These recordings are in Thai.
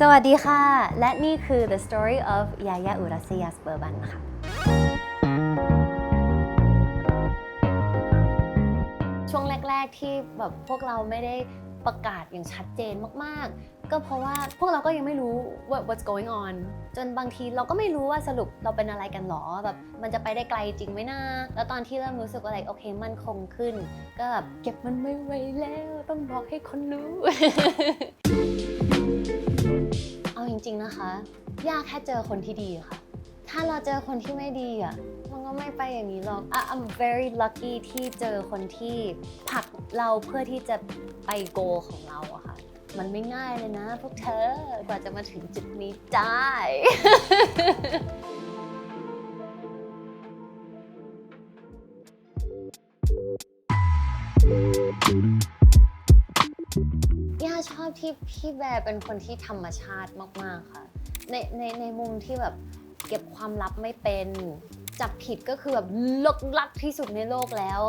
สวัสดีค่ะ และนี่คือ the story of Yaya Urasias Burban ค่ะ ช่วงแรก ๆ ที่แบบพวกเราไม่ได้ประกาศอย่างชัดเจนมาก ๆ ก็เพราะว่าพวกเราก็ยังไม่รู้ what what's going on จนบางทีเราก็ไม่รู้ว่าสรุปเราเป็นอะไรกันหรอแบบมันจะไปได้ไกลจริงไหมนะแล้วตอนที่เริ่มรู้สึกว่าอะไรโอเคมันคงขึ้น ก็แบบเก็บมันไม่ไหวแล้วต้องบอกให้คนรู้ จริง ๆนะคะ ยากแค่เจอคนที่ดีค่ะ ถ้าเราเจอคนที่ไม่ดีอะมันก็ไม่ไปอย่างนี้หรอกอะ I'm very lucky ที่เจอคนที่ผลักเราเพื่อที่จะไปโกของเราอะค่ะ มันไม่ง่ายเลยนะพวกเธอกว่าจะมาถึงจุดนี้ได้ี่พี่แบร์เป็นคนที่ธรรมชาติมากๆค่ะ ในในในมุมที่แบบเก็บความลับไม่เป็น จับผิดก็คือแบบลึกลักที่สุดในโลกแล้ว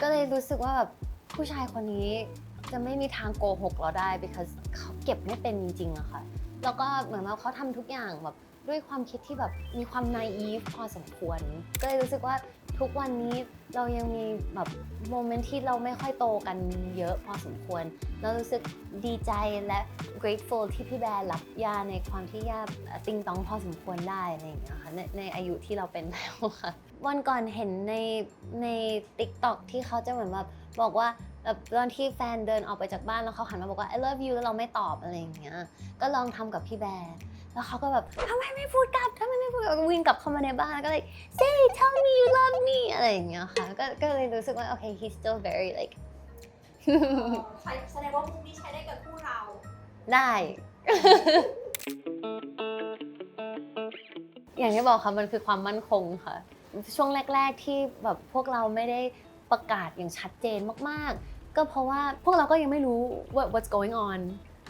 ก็เลยรู้สึกว่าแบบผู้ชายคนนี้จะไม่มีทางโกหกเราได้ because เขาเก็บไม่เป็นจริงๆอะค่ะ แล้วก็เหมือนว่าเขาทำทุกอย่างแบบด้วยความคิดที่แบบมีความ naive พอสมควร ก็เลยรู้สึกว่า ทุกวันนี้เรายังมีแบบโมเมนต์ที่เราไม่ค่อยโตกันเยอะพอสมควร เรารู้สึกดีใจและ grateful ที่พี่แบร์รับยาในความที่ยาติงต้องพอสมควรได้อะไรอย่างเงี้ยค่ะในในอายุที่เราเป็นแล้วค่ะวันก่อนเห็นในใน TikTok ที่เขาจะเหมือนแบบบอกว่าแบบตอนที่แฟนเดินออกไปจากบ้านแล้วเขาหันมาบอกว่า I love you แล้วเราไม่ตอบอะไรอย่างเงี้ยก็ลองทำกับพี่แบร์ แล้วเขาก็แบบทำไมไม่พูดกลับทำไมไม่พูดกลับวิ่งกลับเข้ามาในบ้านก็เลย say tell me you love me อะไรอย่างเงี้ยค่ะก็ก็เลยรู้สึกว่าโอเค he's still very like ใช้แสดงว่ามุกนี้ใช้ได้กับคู่เรา ได้ อย่างที่บอกค่ะมันคือความมั่นคงค่ะ ช่วงแรก ๆที่แบบพวกเราไม่ได้ประกาศอย่างชัดเจนมากๆ ก็เพราะว่าพวกเราก็ยังไม่รู้ว่า what's going on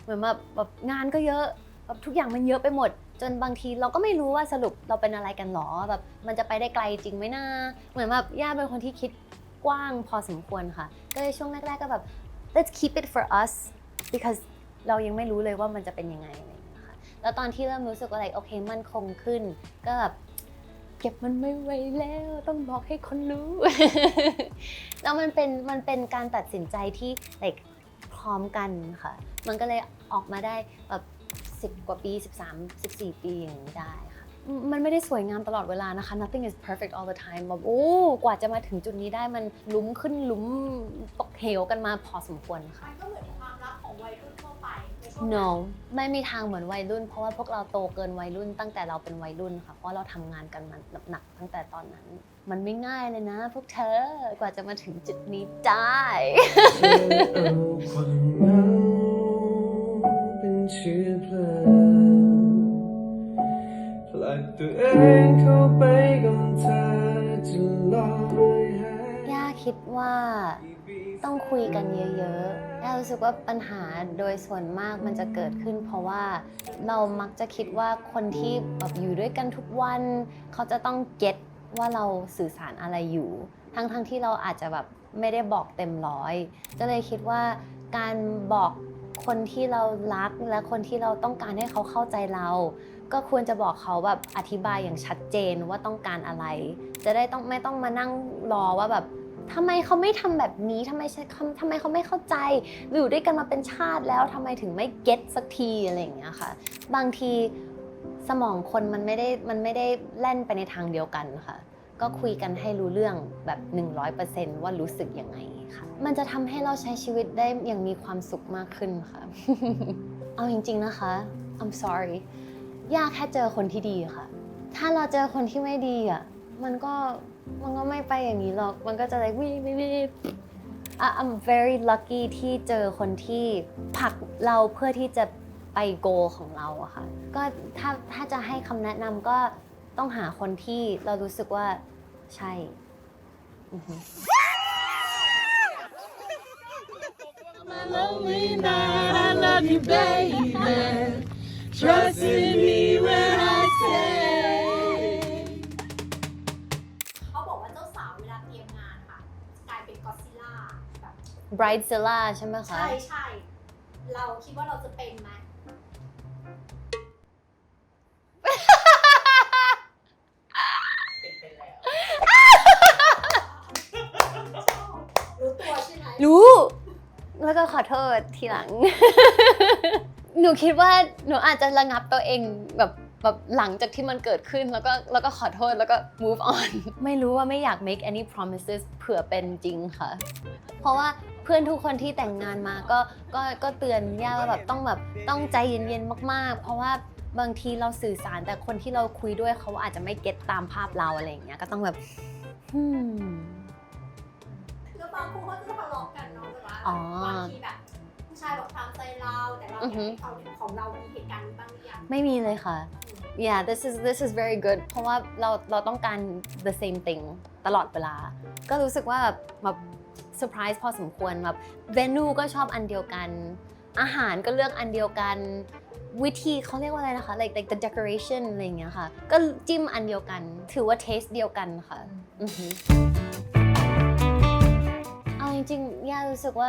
เหมือนแบบแบบงานก็เยอะ แบบทุกอย่างมันเยอะไปหมด จนบางทีเราก็ไม่รู้ว่าสรุปเราเป็นอะไรกันหรอแบบมันจะไปได้ไกลจริงไหมนะเหมือนแบบย่าเป็นคนที่คิดกว้างพอสมควรค่ะ ก็เลยช่วงแรกๆก็แบบ let's keep it for us because เรายังไม่รู้เลยว่ามันจะเป็นยังไงอะไรอย่างเงี้ยค่ะแล้วตอนที่เริ่มรู้สึกว่าอะไรโอเคมันคงขึ้น ก็แบบเก็บมันไม่ไหวแล้วต้องบอกให้คนรู้ แล้วมันเป็นมันเป็นการตัดสินใจที่ like พร้อมกันค่ะ มันก็เลยออกมาได้แบบ 10 กว่าปี 13 14 ปีอย่างนี้ได้ค่ะ มันไม่ได้สวยงามตลอดเวลานะคะ nothing is perfect all the time แบบโอ้กว่าจะมาถึงจุดนี้ได้มันลุ้มขึ้นลุ้มตกเหวกันมาพอสมควรค่ะ มันก็เหมือนความรักของวัยรุ่นทั่วไปในช่วง no ไม่มีทางเหมือนวัยรุ่น เพราะว่าพวกเราโตเกินวัยรุ่นตั้งแต่เราเป็นวัยรุ่นค่ะ เพราะเราทำงานกันมาหนักๆตั้งแต่ตอนนั้น มันไม่ง่ายเลยนะ พวกเธอกว่าจะมาถึงจุดนี้ได้ เธอเอาความเหงาเป็นเชื้อเพลิงผลักตัวเองเข้าไปกับเธอจะลอยหาย ย่าคิดว่าต้องคุยกันเยอะๆย่ารู้สึกว่าปัญหาโดยส่วนมากมันจะเกิดขึ้น เพราะว่าเรามักจะคิดว่าคนที่แบบอยู่ด้วยกันทุกวัน เขาจะต้องเก็ตว่าเราสื่อสารอะไรอยู่ ทั้งๆที่เราอาจจะแบบไม่ได้บอกเต็มร้อย ก็เลยคิดว่าการบอก คนที่เรารักและคนที่เราต้องการให้เขาเข้าใจเรา ก็ควรจะบอกเขาแบบอธิบายอย่างชัดเจนว่าต้องการอะไร จะได้ต้องไม่ต้องมานั่งรอว่าแบบทำไมเขาไม่ทำแบบนี้ทำไมทำไมเขาไม่เข้าใจอยู่ด้วยกันมาเป็นชาติแล้วทำไมถึงไม่เก็ตสักทีอะไรอย่างเงี้ยค่ะ บางทีสมองคนมันไม่ได้มันไม่ได้แล่นไปในทางเดียวกันค่ะ ก็คุยกันให้รู้เรื่องแบบ 100%ว่ารู้สึกยังไงค่ะ มันจะทำให้เราใช้ชีวิตได้อย่างมีความสุขมากขึ้นค่ะ เอาจริงๆนะคะ I'm sorry ยากแค่เจอคนที่ดีค่ะ ถ้าเราเจอคนที่ไม่ดีอะ มันก็มันก็ไม่ไปอย่างนี้หรอก มันก็จะเลยวิวิวิ I'm very lucky ที่เจอคนที่ผลักเราเพื่อที่จะไปโกของเราอะค่ะ ก็ถ้าถ้าจะให้คำแนะนำก็ ต้องหาคนที่เรารู้สึกว่าใช่อือฮึ my lonely night. I love you, baby. Trust in me when I say. เขาบอกว่าเจ้าสาวเวลาเตรียมงานค่ะ กลายเป็นก็อดซิลล่าแบบ Bridezilla ใช่ไหมคะ ใช่ใช่ เราคิดว่าเราจะเป็นไหม ขอโทษทีหลัง หนูคิดว่าหนูอาจจะระงับตัวเองแบบแบบหลังจากที่มันเกิดขึ้นแล้วก็แล้วก็ขอโทษแล้วก็ move on ไม่รู้ว่าไม่อยาก make any promises เผื่อเป็นจริงค่ะ เพราะว่าเพื่อนทุกคนที่แต่งงานมาก็ก็ก็เตือนย่าว่าแบบต้องแบบต้องใจเย็นๆมากๆ เพราะว่าบางทีเราสื่อสารแต่คนที่เราคุยด้วยเขาอาจจะไม่เก็ตตามภาพเราอะไรอย่างเงี้ยก็ต้องแบบ hmm อ๋อบางทีแบบผู้ชายบอกทำใจเราแต่เราอือยาอกฮึให้เขาของเรามีเหตุการณ์นี้บ้างหรือยังไม่มีเลยค่ะ yeah this is this is very good เพราะว่าเราเราต้องการ the same thing ตลอดเวลา ก็รู้สึกว่าแบบเซอร์ไพรส์พอสมควรแบบเวนูก็ชอบอันเดียวกัน อาหารก็เลือกอันเดียวกันวิธีเขาเรียกว่าอะไรนะคะ like like the decoration อะไรอย่างเงี้ยค่ะ ก็จิ้มอันเดียวกัน ถือว่า taste เดียวกันค่ะ ย่ารู้สึกว่า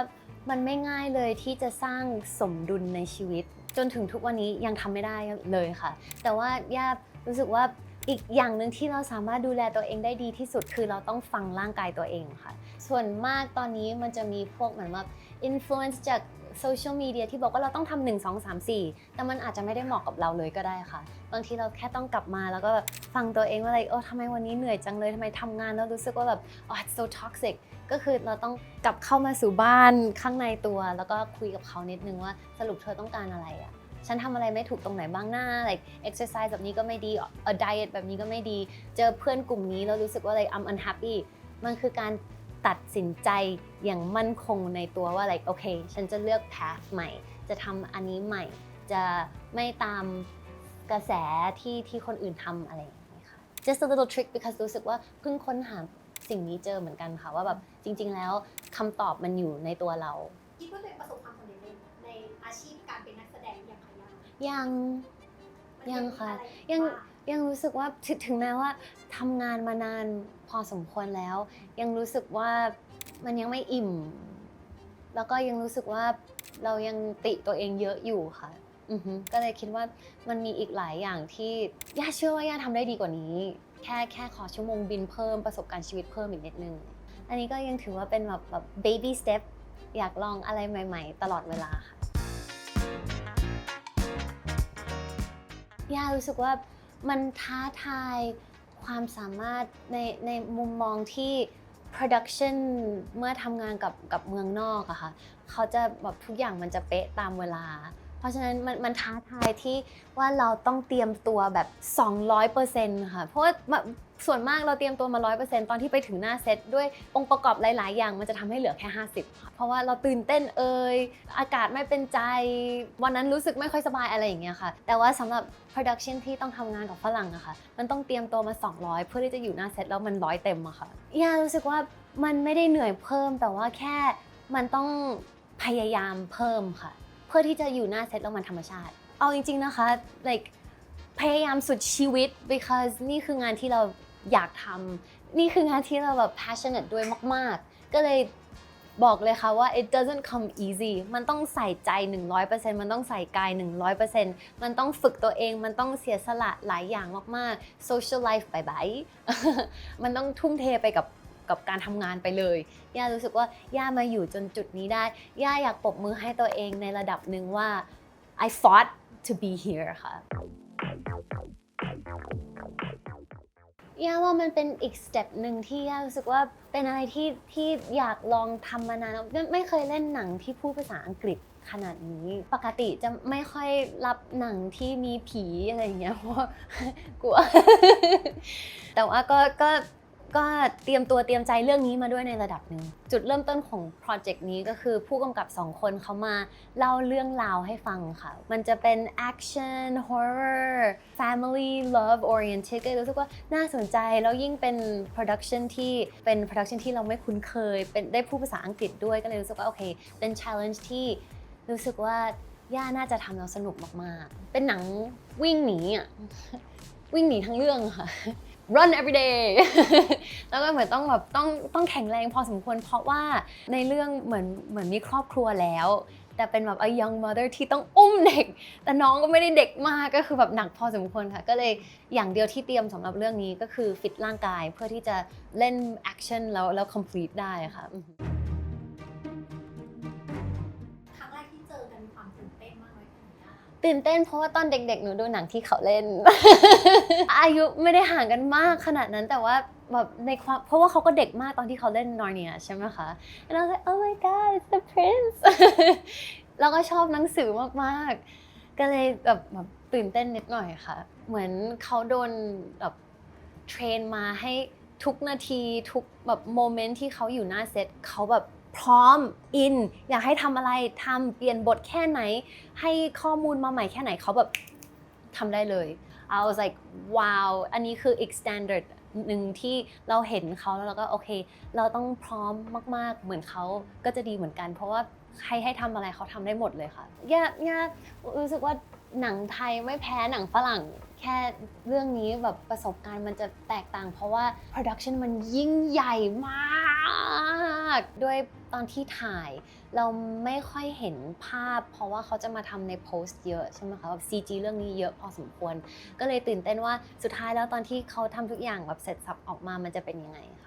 มันไม่ง่ายเลยที่จะสร้างสมดุลในชีวิต จนถึงทุกวันนี้ยังทำไม่ได้เลยค่ะ แต่ว่าย่ารู้สึกว่าอีกอย่างหนึ่งที่เราสามารถดูแลตัวเองได้ดีที่สุดคือเราต้องฟังร่างกายตัวเองค่ะ ส่วนมากตอนนี้มันจะมีพวกเหมือนแบบอินฟลเอนซ์จาก โซเชียลมีเดียที่บอกว่าเราต้องทำหนึ่งสองสามสี่แต่มันอาจจะไม่ได้เหมาะกับเราเลยก็ได้ค่ะ บางทีเราแค่ต้องกลับมาแล้วก็แบบฟังตัวเองว่าอะไรโอ้ทำไมวันนี้เหนื่อยจังเลยทำไมทำงานแล้วรู้สึกว่าแบบอ๋อ it's so toxic ก็คือเราต้องกลับเข้ามาสู่บ้านข้างในตัว แล้วก็คุยกับเขานิดนึงว่าสรุปเธอต้องการอะไรอะฉันทำอะไรไม่ถูกตรงไหนบ้างหน้า like exercise แบบนี้ก็ไม่ดี a diet แบบนี้ก็ไม่ดี เจอเพื่อนกลุ่มนี้แล้วรู้สึกว่า like I'm unhappy มันคือการ ตัดสินใจอย่างมั่นคงในตัวว่า like โอเค ฉันจะเลือก path ใหม่ จะทำอันนี้ใหม่ จะไม่ตามกระแสที่ที่คนอื่นทำอะไรอย่างนี้ค่ะ just a little trick because รู้สึกว่าเพิ่งค้นหาสิ่งนี้เจอเหมือนกันค่ะว่าแบบจริง ๆ แล้วคำตอบมันอยู่ในตัวเรา คิดว่าตัวเองประสบความสำเร็จในในอาชีพการเป็นนักแสดงอย่างไรยังยังมันยังค่ะมีอะไรยัง บ้า ยังรู้สึกว่าถึงถึงแม้ว่าทำงานมานานพอสมควรแล้ว ยังรู้สึกว่ามันยังไม่อิ่ม แล้วก็ยังรู้สึกว่าเรายังติตัวเองเยอะอยู่ค่ะอือฮึก็เลยคิดว่ามันมีอีกหลายอย่างที่ย่าเชื่อว่าย่าทำได้ดีกว่านี้ แค่แค่ขอชั่วโมงบินเพิ่มประสบการณ์ชีวิตเพิ่มอีกนิดนึง อันนี้ก็ยังถือว่าเป็นแบบแบบ baby step อยากลองอะไรใหม่ ๆ ตลอดเวลาค่ะ ย่ารู้สึกว่า มันท้าทายความสามารถในในมุมมองที่ production เมื่อทำงานกับกับเมืองนอกอะค่ะเขาจะแบบทุกอย่างมันจะเป๊ะตามเวลา เพราะฉะนั้นมันมันท้าทายที่ว่าเราต้องเตรียมตัวแบบ 200%ค่ะ เพราะว่าส่วนมากเราเตรียมตัวมา 100%ตอนที่ไปถึงหน้าเซตด้วยองค์ประกอบหลาย ๆ อย่าง มันจะทำให้เหลือแค่ 50ค่ะเพราะว่าเราตื่นเต้นเอ่ยอากาศไม่เป็นใจ วันนั้นรู้สึกไม่ค่อยสบายอะไรอย่างเงี้ยค่ะ แต่ว่าสำหรับ production ที่ต้องทำงานกับฝรั่งอะค่ะ มันต้องเตรียมตัวมา 200 เพื่อที่จะอยู่หน้าเซตแล้วมันร้อยเต็มอะค่ะย่ารู้สึกว่ามันไม่ได้เหนื่อยเพิ่มแต่ว่าแค่มันต้องพยายามเพิ่มค่ะ เพื่อที่จะอยู่หน้าเซตแล้วมันธรรมชาติ เอาจริง ๆนะคะ like พยายามสุดชีวิต because นี่คืองานที่เราอยากทำนี่คืองานที่เราแบบ passionate ด้วยมาก ๆ ก็เลยบอกเลยค่ะว่า it doesn't come easy มันต้องใส่ใจ 100%มันต้องใส่กาย 100%มันต้องฝึกตัวเอง มันต้องเสียสละหลายอย่างมาก ๆ social life บายบาย มันต้องทุ่มเทไปกับ กับการทำงานไปเลย ย่ารู้สึกว่าย่ามาอยู่จนจุดนี้ได้ ย่าอยากปรบมือให้ตัวเองในระดับหนึ่งว่า I fought to be here ค่ะย่าว่ามันเป็นอีกสเต็ปหนึ่งที่ย่ารู้สึกว่าเป็นอะไรที่ที่อยากลองทำมานานแล้วไม่เคยเล่นหนังที่พูดภาษาอังกฤษขนาดนี้ ปกติจะไม่ค่อยรับหนังที่มีผีอะไรอย่างเงี้ยเพราะกลัว แต่ว่าก็ก็ ก็เตรียมตัวเตรียมใจเรื่องนี้มาด้วยในระดับหนึ่งจุดเริ่มต้นของโปรเจกต์นี้ก็คือผู้กำกับสองคนเขามาเล่าเรื่องราวให้ฟังค่ะ มันจะเป็น action horror family love oriented ก็เลยรู้สึกว่าน่าสนใจ แล้วยิ่งเป็น production ที่เป็น production ที่เราไม่คุ้นเคย เป็นได้พูดภาษาอังกฤษด้วยก็เลยรู้สึกว่าโอเค เป็น challenge ที่รู้สึกว่าย่าน่าจะทำแล้วสนุกมากๆ เป็นหนังวิ่งหนีอะวิ่งหนีทั้งเรื่องค่ะ run every day แล้วก็เหมือนต้องแบบต้องต้องแข็งแรงพอสมควร เพราะว่าในเรื่องเหมือนเหมือนมีครอบครัวแล้ว แต่เป็นแบบ a young mother ที่ต้องอุ้มเด็ก แต่น้องก็ไม่ได้เด็กมากก็คือแบบหนักพอสมควรค่ะ ก็เลยอย่างเดียวที่เตรียมสำหรับเรื่องนี้ก็คือฟิตร่างกายเพื่อที่จะเล่นแอคชั่นแล้วแล้ว complete ได้ค่ะ ตื่นเต้นเพราะว่าตอนเด็กๆ หนูดูหนังที่เขาเล่น อายุไม่ได้ห่างกันมากขนาดนั้นแต่ว่าแบบในความเพราะว่าเขาก็เด็กมากตอนที่เขาเล่นนอร์เนียใช่ไหมคะ and I was like oh my god it's the prince แล้วก็ชอบหนังสือมากๆ ก็เลยแบบแบบตื่นเต้นนิดหน่อยค่ะ เหมือนเขาโดนแบบเทรนมาให้ทุกนาทีทุกแบบโมเมนต์ที่เขาอยู่หน้าเซตเขาแบบ พร้อมอิน อยากให้ทำอะไรทำเปลี่ยนบทแค่ไหน ให้ข้อมูลมาใหม่แค่ไหนเขาแบบทำได้เลย I was like wow อันนี้คืออีก standard หนึ่งที่เราเห็นเขาแล้วเราก็โอเค เราต้องพร้อมมาก ๆ เหมือนเขาก็จะดีเหมือนกัน เพราะว่าใครให้ทำอะไรเขาทำได้หมดเลยค่ะย่าย่ารู้สึกว่าหนังไทยไม่แพ้หนังฝรั่ง แค่เรื่องนี้แบบประสบการณ์มันจะแตกต่าง เพราะว่า production มันยิ่งใหญ่มาก ด้วย ตอนที่ถ่ายเราไม่ค่อยเห็นภาพ เพราะว่าเขาจะมาทำในโพสต์เยอะใช่ไหมคะแบบซีจีเรื่องนี้เยอะพอสมควร ก็เลยตื่นเต้นว่าสุดท้ายแล้วตอนที่เขาทำทุกอย่างแบบเสร็จสับออกมามันจะเป็นยังไงคะ